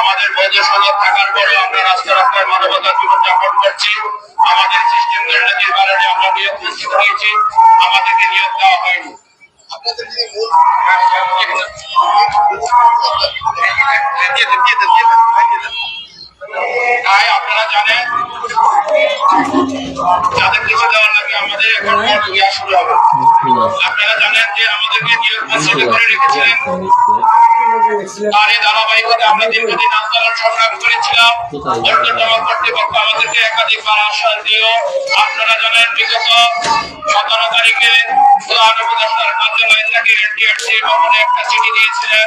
আমাদের বৈধ থাকার পরেও আমরা রাস্তা রাস্তায় মানবতার জীবনযাপন করছি। আমাদের সিস্টেম দুর্নীতির কারণে আমরা নিয়োগ বঞ্চিত হয়েছি আমাদেরকে নিয়োগ দেওয়া হয়নি। আপনাদের যিনি মূল দিয়ে দেন দিয়ে দেন দিয়ে দেন দিয়ে দেন। যাদের কিছু দেওয়ার লাগে আমাদের এখন ভোট শুরু হবে। আপনারা জানেন যে আমাদেরকে নিয়োগ বঞ্চিত করে রেখেছিলেন। এই ধারাবাহিকতা আমরা দীর্ঘদিন আন্দোলন সংগ্রাম করেছিলাম। ঊর্ধ্বতম কর্তৃপক্ষ আমাদেরকে একাধিকবার আশ্বাস দিয়েও আপনারা জানেন বিগত সতেরো তারিখে প্রধান উপদেষ্টার কার্যালয় থেকে এনটিআরসি ভবনে একটা চিঠি দিয়েছিলেন।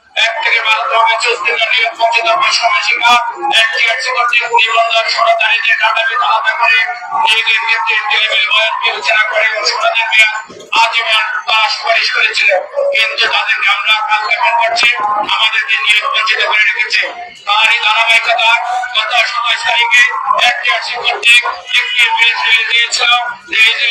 এক কিন্তু তাদেরকে আমরা কাল জ্ঞাপন করছি, আমাদেরকে নিয়োগ বঞ্চিত করে রেখেছে। তারই ধারাবাহিকতা গত সাতাশ তারিখে এনটিআরসি কর্তৃক একটি দিয়েছিল।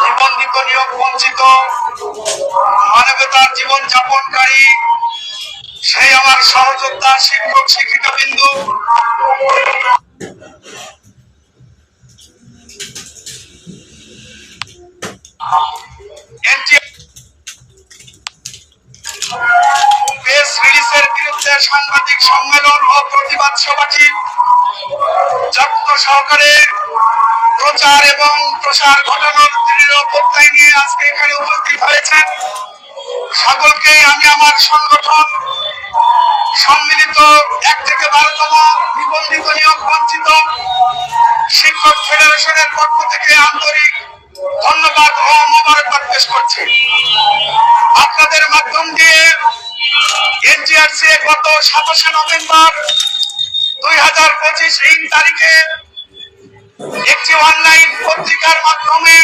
নিবন্ধিত নিয়োগ বঞ্চিত মানবতার জীবন যাপনকারী সেই আমার সহযোদ্ধা, শিক্ষক শিক্ষিকা বিন্দু সাংবাদিক সম্মেলন ও প্রতিবাদ সভাটি যত্ন সহকারে প্রচার এবং প্রসার ঘটানোর দৃঢ় প্রত্যয় নিয়ে আজকে এখানে উপস্থিত হয়েছেন। সকলকে আমি আমার সংগঠন সম্মিলিত এক থেকে বারোতম নিবন্ধিত নিয়োগ বঞ্চিত শিক্ষক ফেডারেশনের পক্ষ থেকে আন্তরিক ধন্যবাদ ও মোবারকবাদ পেশ করছি। আপনাদের মাধ্যম দিয়ে এনজিআরসি গত সাতাশে নভেম্বর দুই হাজার পঁচিশ ইং তারিখে একটি অনলাইন পত্রিকার মাধ্যমে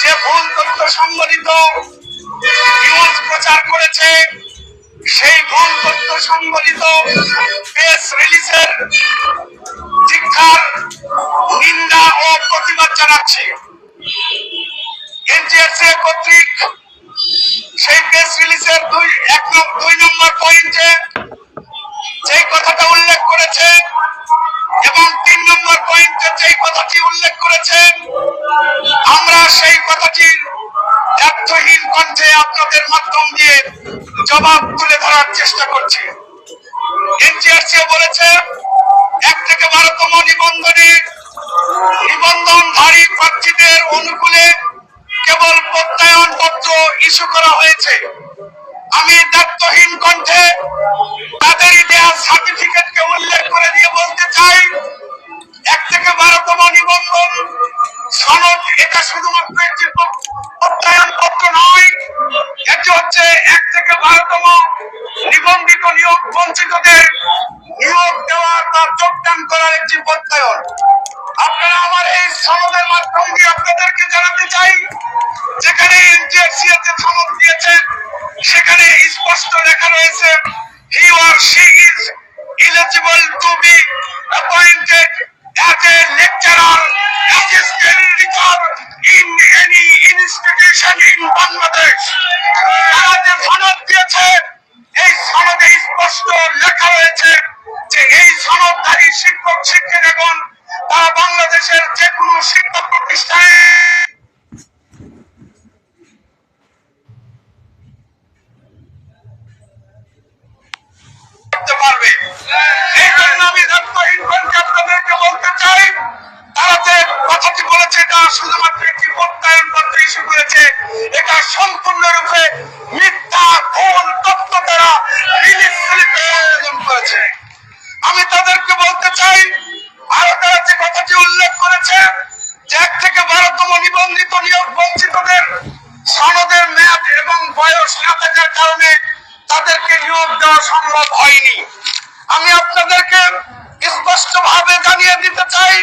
যে ভুল তথ্য সম্বলিত নিউজ প্রচার করেছে, সেই ভুল তথ্য সম্বলিত প্রেস রিলিজের শিক্ষার নিন্দা ও প্রতিবাদ জানাচ্ছি। এনজিআরসি কর্তৃক ব্যর্থহীন কণ্ঠে আপনাদের মাধ্যম দিয়ে জবাব তুলে ধরার চেষ্টা করছি। বলেছে, এক থেকে বারোতম নিবন্ধনে নিবন্ধনধারী প্রার্থীদের অনুকূলে কেবল প্রত্যয়ন পত্র ইস্যু করা হয়েছে। আমি দায়িত্বহীন কণ্ঠে তাদের দেওয়া সার্টিফিকেটকে উল্লেখ করে দিয়ে বলতে চাই করার একটি প্রত্যয়ন। আপনারা আমার এই সনদের মাধ্যমে দিয়ে আপনাদেরকে জানাতে চাই, যেখানে যে সনদ দিয়েছেন সেখানে স্পষ্ট লেখা রয়েছে হি অর শুধুমাত্র একটি প্রত্যয়ন পত্র ইস্যু করেছে। এটা সম্পূর্ণরূপে মিথ্যা, ভুল তথ্য তারা আয়োজন করেছে। আমি তাদেরকে বলতে চাই আরও তারা যে কথাটি উল্লেখ করেছে, যে এক থেকে বারোতম নিবন্ধিত নিয়োগ বঞ্চিতদের সনদের মেয়াদ এবং বয়স না থাকার কারণে তাদেরকে নিয়োগ দেওয়া সম্ভব হয়নি। আমি আপনাদেরকে স্পষ্ট ভাবে জানিয়ে দিতে চাই